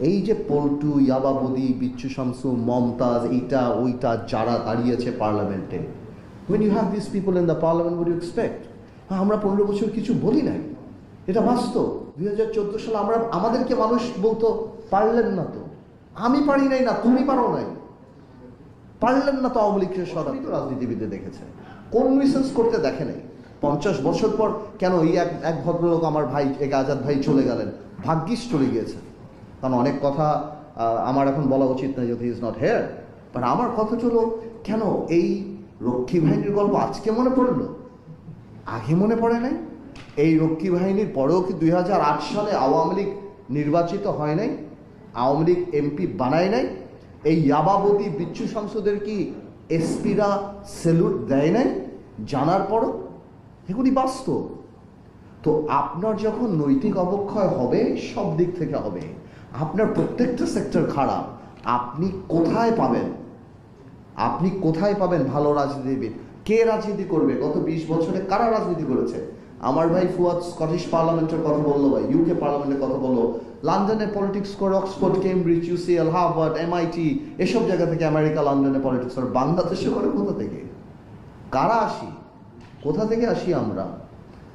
এই যে পল্টু ইয়াবাবদি বিচ্ছু শামসু মমতাজ এইটা ওইটা যারা দাঁড়িয়েছে পার্লামেন্টে। When you have this people in the parliament you expect? হ্যাঁ, আমরা পনেরো বছর কিছু বলি নাই। এটা বাস্তব। দুই হাজার চোদ্দ সালে আমরা আমাদেরকে মানুষ বলতো পারলেন না তো। আমি পারি নাই না তুমি পারো নাই। পারলেন না তো আওয়ামী লীগের তো রাজনীতিবিদে দেখেছে। কোন রিসার্চ করতে দেখে নাই। পঞ্চাশ বছর পর কেন এই এক এক ভদ্রলোক আমার ভাই এক আজাদ ভাই চলে গেলেন? ভাগ্যিস চলে গিয়েছে। কারণ অনেক কথা আমার এখন বলা উচিত না যদি ইজ নট হেয়ার বাট আমার কথা হলো, কেন এই রক্ষী বাহিনীর গল্প আজকে মনে পড়ল? আগে মনে পড়ে নাই? এই রক্ষী বাহিনীর পরেও কি দুই হাজার আট সালে আওয়ামী লীগ নির্বাচিত হয় নাই? আওয়ামী লীগ এমপি বানায় নাই? এই ইয়াবাবতী বিচ্ছু সংসদের কি এসপিরা সেলুট দেয় নাই? জানার পরও? এগুলি বাস্তব। তো আপনার যখন নৈতিক অবক্ষয় হবে, সব দিক থেকে হবে। আপনার প্রত্যেকটা সেক্টর খারাপ। আপনি কোথায় পাবেন? আপনি কোথায় পাবেন ভালো রাজনীতিবিদ? কে রাজনীতি করবে? গত বিশ বছরে কারা রাজনীতি করেছে? আমার ভাই ফুয়াদ স্কটিশ পার্লামেন্টের কথা বলল ভাই ইউকে পার্লামেন্টের কথা বলল। লন্ডনে পলিটিক্স করে Oxford Cambridge UCL Harvard MIT এসব জায়গা থেকে আমেরিকা লন্ডনে পলিটিক্স করে। বাংলাদেশে করে কোথা থেকে? কারা আসি? কোথা থেকে আসি আমরা?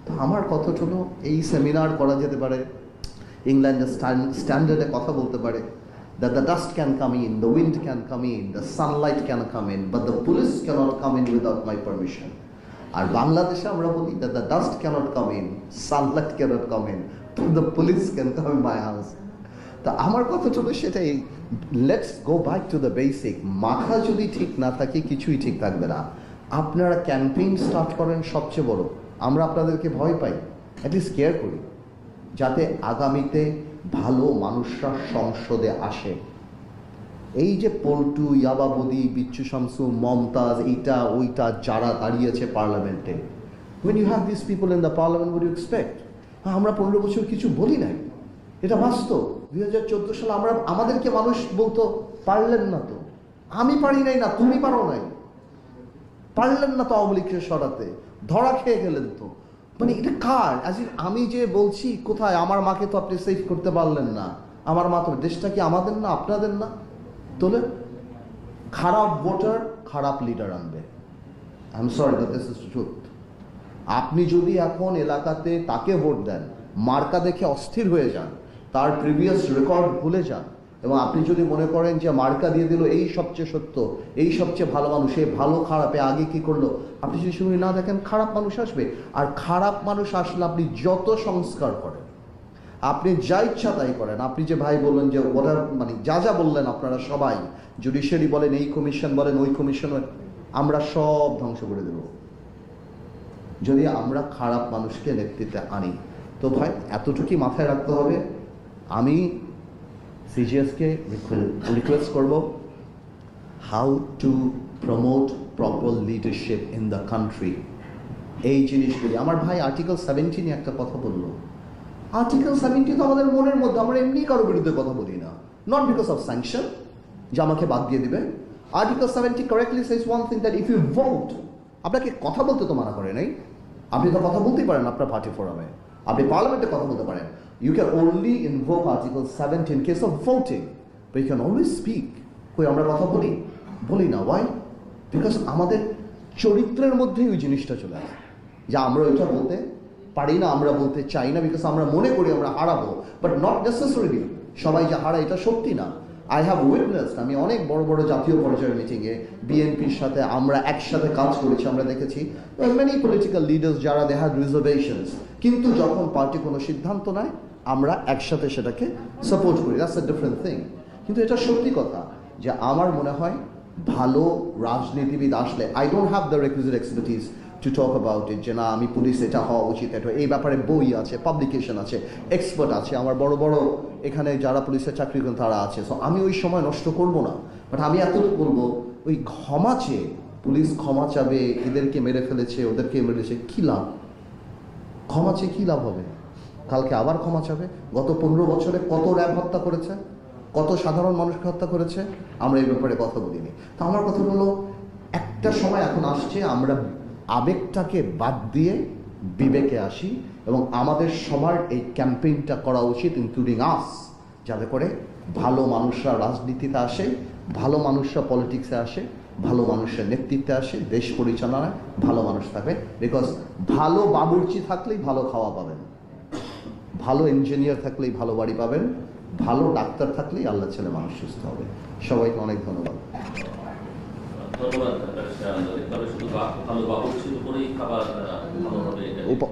তো আমার কথা হলো এই সেমিনার করা যেতে পারে। ইংল্যান্ডের স্ট্যান্ডার্ডে কথা বলতে পারে। The the dust can come in the wind can come in the sunlight can come in but the police can not come in without my permission আর বাংলাদেশে আমরা বলি the the dust can not come in sunlight can not come in the police can come in my house তা আমার কথা ছিল সেটাই let's go back to the basic মাথা যদি ঠিক না থাকে, কিছুই ঠিক থাকবে না। আপনারা ক্যাম্পেইন স্টার্ট করেন সবচেয়ে বড়, আমরা আপনাদেরকে ভয় পাই অ্যাটলিস্ট কেয়ার করি। যাতে আগামীতে ভালো মানুষরা সংসদে আসে। এই যে পল্টু ইয়াবাবদি বিচ্ছু শামসু মমতাজ এইটা ওইটা যারা দাঁড়িয়েছে পার্লামেন্টে। When you have this people in the parliament you expect? হ্যাঁ, আমরা পনেরো বছর কিছু বলি নাই। এটা বাস্তব। দুই হাজার চোদ্দ সালে আমরা আমাদেরকে মানুষ বলতো পারলেন না তো। আমি পারি নাই না তুমি পারো নাই। পারলেন না তো আওয়ামী লীগকে সরাতে। ধরা খেয়ে গেলেন তো। মানে এটা কার? আমি যে বলছি, কোথায়? আমার মাকে তো আপনি সেভ করতে পারলেন না। আমার মা তো দেশটা কি আমাদের না, আপনাদের না? তোলে, খারাপ ভোটার খারাপ লিডার আনবে। I am sorry this truth আপনি যদি এখন এলাকাতে তাকে ভোট দেন, মার্কা দেখে অস্থির হয়ে যান, তার প্রিভিয়াস রেকর্ড ভুলে যান এবং আপনি যদি মনে করেন যে মার্কা দিয়ে দিল, এই সবচেয়ে সত্য, এই সবচেয়ে ভালো মানুষ এই ভালো খারাপে আগে কি করল? আপনি যদি শুনে না দেখেন, খারাপ মানুষ আসবে। আর খারাপ মানুষ আসলে আপনি যত সংস্কার করেন, আপনি যা ইচ্ছা তাই করেন। আপনি যে ভাই বললেন যে ওরা মানে যা যা বললেন আপনারা সবাই জুডিশিয়ারি বলেন, এই কমিশন বলেন, ওই কমিশন আমরা সব ধ্বংস করে দেবো। যদি আমরা খারাপ মানুষকে নেতৃত্বে আনি, তো ভাই, এতটুকুই মাথায় রাখতে হবে। আমি সিজিএসকে রিকোয়েস্ট করব how to promote proper leadership in the country এই জিনিসগুলি, আমার ভাই আর্টিকেল সেভেন্টিনে একটা কথা বলল। আর্টিকেল সেভেন্টি তো আমাদের মনের মধ্যে, আমরা এমনি কারও বিরুদ্ধে কথা বলি না। নট বিকজ অফ স্যাংশন যে আমাকে বাদ দিয়ে দিবে। Article seventy correctly says one thing that if you vote আপনাকে কথা বলতে তো মানা করে নাই। আপনি তো কথা বলতেই পারেন আপনার পার্টি ফোরামে আপনি পার্লামেন্টে কথা বলতে পারেন। You can only invoke article seventy in case of but you can always speak কই, আমরা কথা বলি? বলি না। ওয়াই বিকজ আমাদের চরিত্রের মধ্যেই ওই জিনিসটা চলে আসে। যে আমরা ওইটা বলতে পারি না, আমরা বলতে চাই না বিকজ আমরা মনে করি আমরা হারাবো। বাট নট নেসেসারিলি সবাই যে হারায় এটা সত্যি না। আই হ্যাভ উইটনেসড আমি অনেক বড় বড় জাতীয় পর্যায়ের মিটিংয়ে বিএনপির সাথে আমরা একসাথে কাজ করেছি, আমরা দেখেছি। মেনি পলিটিক্যাল লিডার্স যারা দে হ্যাড রিজার্ভেশনস কিন্তু যখন পার্টি কোনো সিদ্ধান্ত নেয় আমরা একসাথে সেটাকে সাপোর্ট করি। দ্যাটস এ ডিফারেন্ট থিং কিন্তু এটা সত্যি কথা যে আমার মনে হয় ভালো রাজনীতিবিদ আসলে I don't have the requisite expertise to talk about it যে না, আমি পুলিশ এটা হওয়া উচিত, এটা এই ব্যাপারে বই আছে পাবলিকেশন আছে এক্সপার্ট আছে। আমার বড় বড় এখানে যারা পুলিশের চাকরি করেন তারা আছে। সো আমি ওই সময় নষ্ট করব না। বাট আমি এতটুকু বলব, ওই ক্ষমা চেয়ে পুলিশ ক্ষমা চাবে, এদেরকে মেরে ফেলেছে, ওদেরকে মেরেছে, কী লাভ? ক্ষমা চেয়ে কী লাভ হবে? কালকে আবার ক্ষমা চাবে। গত পনেরো বছরে কত র্যাব হত্যা করেছে, কত সাধারণ মানুষকে হত্যা করেছে, আমরা এই ব্যাপারে কথা বলিনি। তো আমার কথা হলো, একটা সময় এখন আসছে, আমরা আবেগটাকে বাদ দিয়ে বিবেকে আসি এবং আমাদের সবার এই ক্যাম্পেইনটা করা উচিত ইনক্লুডিং আস যাতে করে ভালো মানুষরা রাজনীতিতে আসে, ভালো মানুষরা পলিটিক্সে আসে, ভালো মানুষের নেতৃত্বে আসে, দেশ পরিচালনায় ভালো মানুষ থাকবে। বিকজ ভালো বাবুর্চি থাকলেই ভালো খাওয়া পাবেন। ভালো ইঞ্জিনিয়ার থাকলেই ভালো বাড়ি পাবেন ভালো ডাক্তার থাকলেই আল্লাহ ছেলে মানুষ সুস্থ হবে সবাইকে অনেক ধন্যবাদ ধন্যবাদ। তবে শুধু ভালো বাবুর্চির উপরেই খাবার ভালোভাবে উপ-